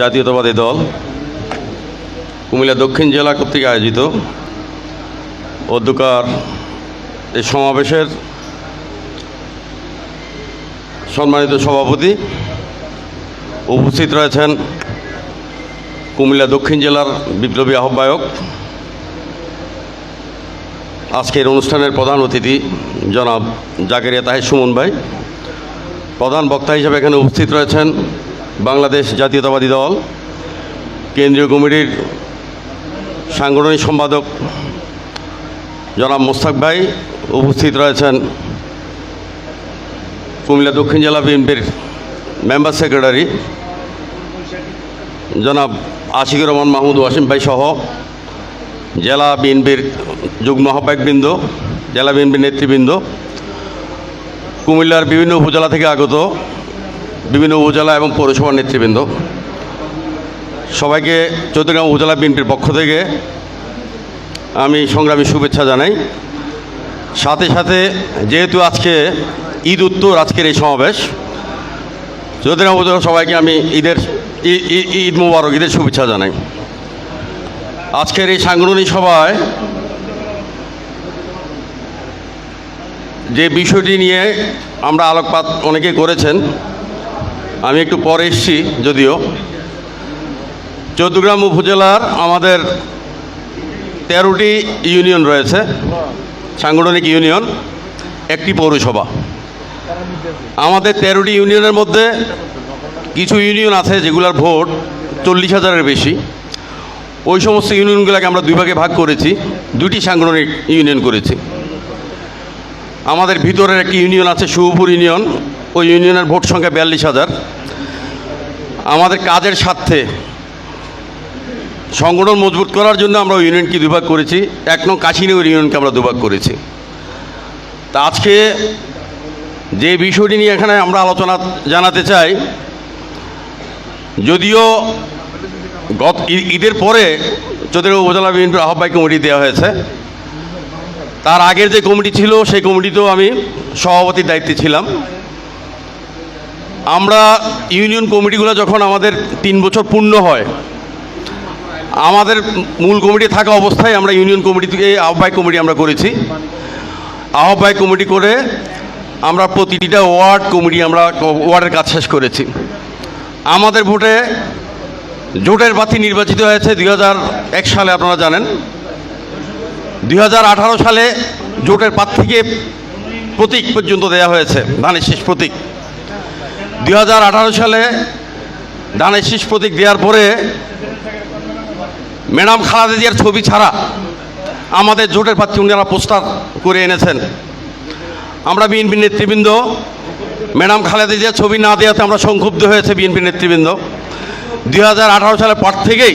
জাতীয়তাবাদী দল কুমিল্লা দক্ষিণ জেলা কর্তৃক আয়োজিত অধ্যকার এই সমাবেশের সম্মানিত সভাপতি উপস্থিত রয়েছেন কুমিল্লা দক্ষিণ জেলার বিপ্লবী আহ্বায়ক। আজকের অনুষ্ঠানের প্রধান অতিথি জনাব জাকেরিয়া তাহির সুমন ভাই। প্রধান বক্তা হিসেবে এখানে উপস্থিত রয়েছেন বাংলাদেশ জাতীয়তাবাদী দল, কেন্দ্রীয় কমিটির সাংগঠনিক সম্পাদক জনাব মোস্তাক ভাই, উপস্থিত রয়েছেন কুমিল্লা দক্ষিণ জেলা বিএনপির মেম্বার সেক্রেটারি জনাব আশিকুর রহমান মাহমুদ ওয়াসিম ভাই সহ জেলা বিএনপির যুগ্ম আহ্বায়কবৃন্দ, জেলা বিএনপির নেতৃবৃন্দ। কুমিল্লার বিভিন্ন উপজেলা থেকে আগত বিভিন্ন উপজেলা এবং পৌরসভার নেতৃবৃন্দ। সবাইকে চৌদ্দগ্রাম উপজেলা বিএনপির পক্ষ থেকে আমি সংগ্রামী শুভেচ্ছা জানাই। সাথে সাথে যেহেতু আজকে ঈদ উত্তর আজকের এই সমাবেশ, চৌদ্দগ্রাম উপজেলা সবাইকে আমি ঈদের ঈদ মুবারক, ঈদের শুভেচ্ছা জানাই। আজকের এই সাংগঠনিক সভায় যে বিষয়টি নিয়ে আমরা আলোকপাত অনেকে করেছেন আমি একটু পরে এসছি, যদিও। চৌদ্দগ্রাম উপজেলার আমাদের তেরোটি ইউনিয়ন রয়েছে, সাংগঠনিক ইউনিয়ন, একটি পৌরসভা। আমাদের তেরোটি ইউনিয়নের মধ্যে কিছু ইউনিয়ন আছে যেগুলোর ভোট চল্লিশ হাজারের বেশি। ওই সমস্ত ইউনিয়নগুলোকে আমরা দুই ভাগে ভাগ করেছি দুটি সাংগঠনিক ইউনিয়ন করেছি। আমাদের ভিতরের একটি ইউনিয়ন আছে শুভপুর ইউনিয়ন। ওই ইউনিয়নের ভোট সংখ্যা বিয়াল্লিশ হাজার। আমাদের কাজের স্বার্থে সংগঠন মজবুত করার জন্য আমরা ওই ইউনিয়নকে দুভাগ করেছি। এক নং কাশিনগর ইউনিয়নকে আমরা দুভাগ করেছি। তা আজকে যে বিষয়টি নিয়ে এখানে আমরা আলোচনা জানাতে চাই, যদিও গত ঈদের পরে চৌধুরী উপজেলা বিএনপির আহ্বায়ক কমিটি দেওয়া হয়েছে তার আগের যে কমিটি ছিল, সেই কমিটিতেও আমি সভাপতির দায়িত্বে ছিলাম। আমরা ইউনিয়ন কমিটিগুলো যখন আমাদের তিন বছর পূর্ণ হয়, আমাদের মূল কমিটি থাকা অবস্থায় আমরা ইউনিয়ন কমিটি থেকে আহ্বায়ক কমিটি আমরা করেছি। আহ্বায়ক কমিটি করে আমরা প্রতিটা ওয়ার্ড কমিটি আমরা ওয়ার্ডের কাজ শেষ করেছি। আমাদের ভোটে জোটের প্রার্থী নির্বাচিত হয়েছে দুই সালে, আপনারা জানেন। দুই হাজার আঠারো সালে জোটের প্রার্থীকে প্রতীক পর্যন্ত দেওয়া হয়েছে ধানের শেষ প্রতীক। দুই হাজার আঠারো সালে ধানের শীষ প্রতীক দেওয়ার পরে ম্যাডাম খালাদা জিয়ার ছবি ছাড়া আমাদের জোটের প্রার্থী উনারা পোস্টার করে এনেছেন। আমরা বিএনপি নেতৃবৃন্দ, ম্যাডাম খালেদা ছবি না দেওয়াতে আমরা সংক্ষুব্ধ হয়েছে বিএনপি নেতৃবৃন্দ। দুই হাজার আঠারো সালের পর থেকেই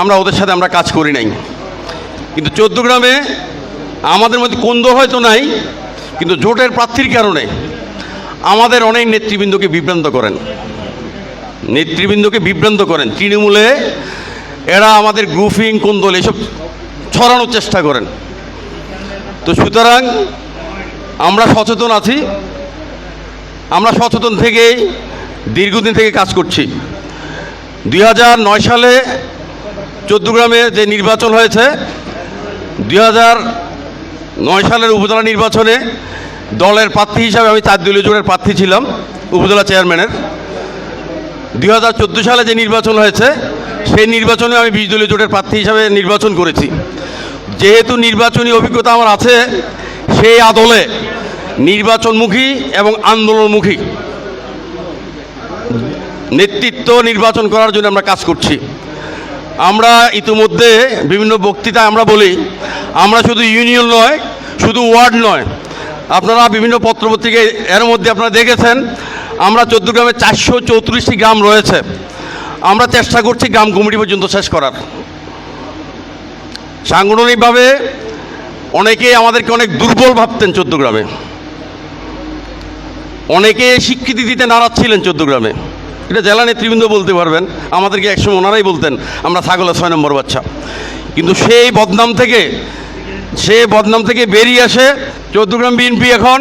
আমরা ওদের সাথে আমরা কাজ করি নাই। কিন্তু চোদ্দগ্রামে আমাদের মধ্যে কুন্দ হয়তো নাই, কিন্তু জোটের প্রার্থীর কারণে আমাদের অনেক নেতৃবৃন্দকে বিভ্রান্ত করেন। নেতৃবৃন্দকে বিভ্রান্ত করেন। তৃণমূলে এরা আমাদের গ্রুপিং কুন্দল এসব ছড়ানোর চেষ্টা করেন। তো সুতরাং আমরা সচেতন আছি। আমরা সচেতন থেকেই দীর্ঘদিন থেকে কাজ করছি। দুই সালে চোদ্দগ্রামে যে নির্বাচন হয়েছে দুই নয় সালের উপজেলা নির্বাচনে দলের প্রার্থী হিসাবে আমি চার দলীয় জোটের প্রার্থী ছিলাম, উপজেলা চেয়ারম্যানের। দুই হাজার চোদ্দ সালে যে নির্বাচন হয়েছে, সেই নির্বাচনে আমি বিশ দলীয় জোটের প্রার্থী হিসাবে নির্বাচন করেছি। যেহেতু নির্বাচনী অভিজ্ঞতা আমার আছে, সেই আদলে নির্বাচনমুখী এবং আন্দোলনমুখী নেতৃত্ব নির্বাচন করার জন্য আমরা কাজ করছি। আমরা ইতিমধ্যে বিভিন্ন বক্তৃতায় আমরা বলি, আমরা শুধু ইউনিয়ন নয়, শুধু ওয়ার্ড নয়। আপনারা বিভিন্ন পত্রপত্রিকায় এর মধ্যে আপনারা দেখেছেন, আমরা চৌদ্দগ্রামে চারশো চৌত্রিশটি গ্রাম রয়েছে। আমরা চেষ্টা করছি গ্রাম কমিটি পর্যন্ত শেষ করার। সাংগঠনিকভাবে অনেকেই আমাদেরকে অনেক দুর্বল ভাবতেন চৌদ্দগ্রামে অনেকে স্বীকৃতি দিতে নারাজ ছিলেন চৌদ্দগ্রামে এটা জেলা নেতৃবৃন্দ বলতে পারবেন, আমাদেরকে একসময় ওনারাই বলতেন, আমরা ছাগলের ছয় নম্বর বাচ্চা। কিন্তু সেই বদনাম থেকে সে বদনাম থেকে বেরিয়ে আসে চৌদ্দগ্রাম বিএনপি এখন,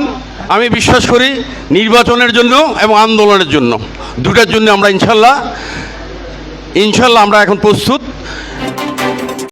আমি বিশ্বাস করি নির্বাচনের জন্য এবং আন্দোলনের জন্য। দুটার জন্য আমরা ইনশাল্লাহ ইনশাল্লাহ আমরা এখন প্রস্তুত।